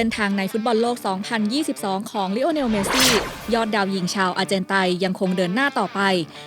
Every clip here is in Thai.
เส้นทางในฟุตบอลโลก 2022 ของลิโอเนล เมสซี่ ยอดดาวยิงชาวอาร์เจนไตนยังคงเดินหน้าต่อไป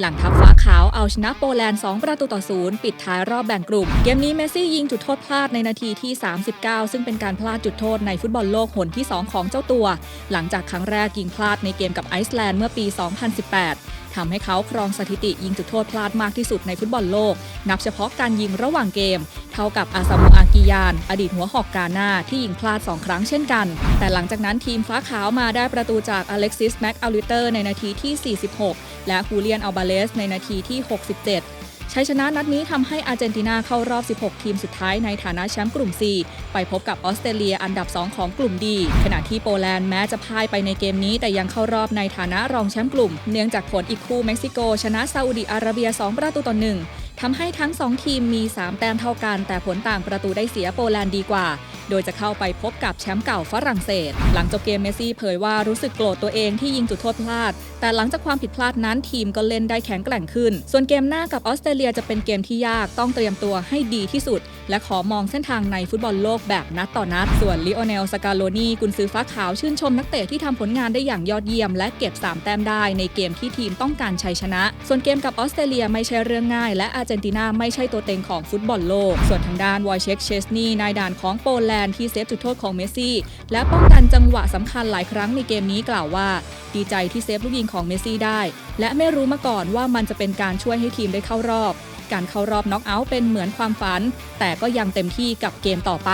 หลังทัพฟ้าขาวเอาชนะโปแลนด์ 2 ประตูต่อศูนย์ปิดท้ายรอบแบ่งกลุ่ม เกมนี้เมสซี่ยิงจุดโทษพลาดในนาทีที่ 39 ซึ่งเป็นการพลาดจุดโทษในฟุตบอลโลกหนที่ 2 ของเจ้าตัว หลังจากครั้งแรกยิงพลาดในเกมกับไอซ์แลนด์เมื่อปี 2018 ทำให้เขาครองสถิติยิงจุดโทษพลาดมากที่สุดในฟุตบอลโลก นับเฉพาะการยิงระหว่างเกม เท่ากับอาซามูอากิยาน อดีตหัวหอกกาหน้าที่ยิงพลาด 2 ครั้งเช่นกัน แต่หลังจากนั้นทีมฟ้าขาวมาได้ประตูจากอเล็กซิสแม็กอัลลิเตอร์ในนาทีที่ 46 และฮูเลียนอัลบาเลสในนาทีที่ 67 ชัยชนะนัดนี้ทำให้อาร์เจนตินาเข้ารอบ 16 ทีมสุดท้ายในฐานะแชมป์กลุ่ม 4 ไปพบกับออสเตรเลียอันดับ 2 ของกลุ่มดี ขณะที่โปแลนด์แม้จะพ่ายไปในเกมนี้แต่ยังเข้ารอบในฐานะรองแชมป์กลุ่ม เนื่องจากผลอีกคู่เม็กซิโก ชนะซาอุดิอาระเบีย 2 ประตูต่อ1ทำให้ทั้ง 2 ทีมมี 3 แต้มเท่ากัน แต่ผลต่างประตูได้เสียโปแลนด์ดีกว่า โดยจะเข้าไปพบกับแชมป์เก่าฝรั่งเศส หลังจบเกมเมสซี่เผยว่ารู้สึกโกรธตัวเองที่ยิงจุดโทษพลาด แต่หลังจากความผิดพลาดนั้นทีมก็เล่นได้แข็งแกร่งขึ้น ส่วนเกมหน้ากับออสเตรเลียจะเป็นเกมที่ยากต้องเตรียมตัวให้ดีที่สุด และขอมองเส้นทางในฟุตบอลโลกแบบนัดต่อนัด ส่วนลิโอเนลสกาโลนีกุนซือฟ้าขาวชื่นชมนักเตะที่ทำผลงานได้อย่างยอดเยี่ยม และเก็บ 3 แต้มได้ในเกมที่ทีมต้องการชัยชนะ ส่วนเกมกับออสเตรเลียไม่ใช่เรื่องง่าย และอาร์เจนตินาไม่ใช่ตัวเต็งของฟุตบอลโลก ส่วนทางด้านวอยเช็คเชสนีนายด่านของโปแลนด์ที่เซฟจุดโทษของเมสซี่ และป้องกันจังหวะสำคัญหลายครั้งในเกมนี้กล่าวว่า ดีใจที่เซฟลูกยิงของเมสซี่ได้ และไม่รู้มาก่อนว่ามันจะเป็นการช่วยให้ทีมได้เข้ารอบ การเข้ารอบน็อกเอาท์เป็นเหมือนความฝัน แต่ก็ยังเต็มที่กับเกมต่อไป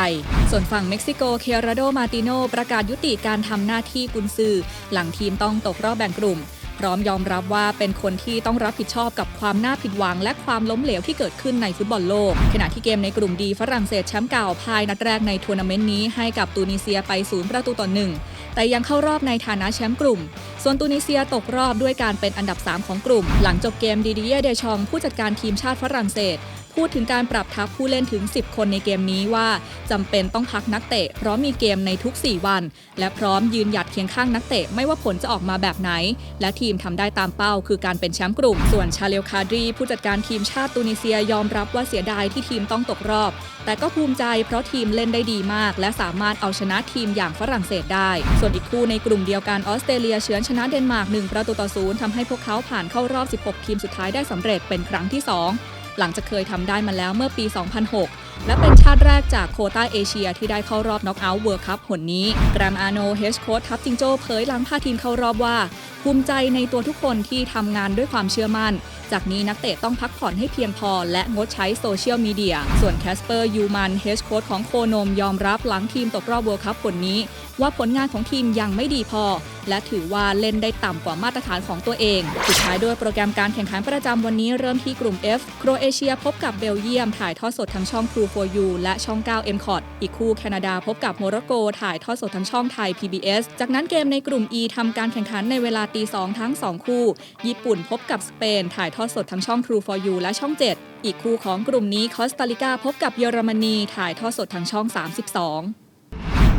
ส่วนฝั่งเม็กซิโกเคราโดมาติโนประกาศยุติการทำหน้าที่กุนซือ หลังทีมต้องตกรอบแบ่งกลุ่ม พร้อมยอมรับว่าเป็นคนที่ต้องรับผิดชอบกับความน่าผิดหวัง และความล้มเหลวที่เกิดขึ้นในฟุตบอลโลก ขณะที่เกมในกลุ่มดีฝรั่งเศสแชมป์เก่าพายนัดแรกในทัวร์นาเมนต์นี้ให้กับตูนิเซียไปศูนย์ประตูต่อหนึ่งแต่ยังเข้ารอบในฐานะแชมป์กลุ่ม ส่วนตูนิเซียตกรอบด้วยการเป็นอันดับ 3 ของกลุ่ม หลังจบเกมดีดีเยเดชองผู้จัดการทีมชาติฝรั่งเศส พูดถึงการปรับทัพผู้เล่นถึง 10 คนในเกมนี้ว่าจำเป็นต้องพักนักเตะ เพราะมีเกมในทุก 4 วัน และพร้อมยืนหยัดเคียงข้างนักเตะไม่ว่าผลจะออกมาแบบไหน และทีมทำได้ตามเป้าคือการเป็นแชมป์กลุ่ม ส่วนชาเลวคาดรี ผู้จัดการทีมชาติตูนิเซียยอมรับว่าเสียดายที่ทีมต้องตกรอบ แต่ก็ภูมิใจเพราะทีมเล่นได้ดีมาก และสามารถเอาชนะทีมอย่างฝรั่งเศสได้ ส่วนอีกคู่ในกลุ่มเดียวกันออสเตรเลียเฉือนชนะเดนมาร์ก1ประตูต่อศูนย์ทำให้พวกเขาผ่านเข้ารอบ 16 ทีมสุดท้ายได้สำเร็จเป็นครั้งที่ 2 หลังจากเคยทำได้มาแล้วเมื่อปี 2006 และเป็นชาติแรกจากโคต้าเอเชียที่ได้เข้ารอบน็อกเอาท์เวิร์คัพหนนี้ แกรมอาโนเฮสโค้ทับจิงโจ้เผยหลังพาทีมเข้ารอบว่า ภูมิใจในตัวทุกคนที่ทำงานด้วยความเชื่อมั่น จากนี้นักเตะต้องพักผ่อนให้เพียงพอ และงดใช้โซเชียลมีเดีย ส่วนแคสเปอร์ยูมันเฮสโค้ของโคโนมยอมรับหลังทีมตกรอบเวิร์คัพผลนี้ ว่าผลงานของทีมยังไม่ดีพอ และถือว่าเล่นได้ต่ำกว่ามาตรฐานของตัวเองสุดท้ายด้วยโปรแกรมการแข่งขันประจำวันนี้เริ่มที่กลุ่ม F โครเอเชียพบกับเบลเยียมถ่ายทอดสดทางช่องครู U4U และช่อง 9 m c o t อีกคู่แคนาดาพบกับโมร็อกโก ถ่ายทอดสดทั้งช่องไทย PBS จากนั้นเกมในกลุ่ม E ทำการแข่งขันในเวลาตี2ทั้ง 2 คู่ ญี่ปุ่นพบกับสเปน ถ่ายทอดสดทั้งช่อง True for You และช่อง 7 อีกคู่ของกลุ่มนี้คอสตาริกาพบกับเยอรมนี ถ่ายทอดสดทั้งช่อง 32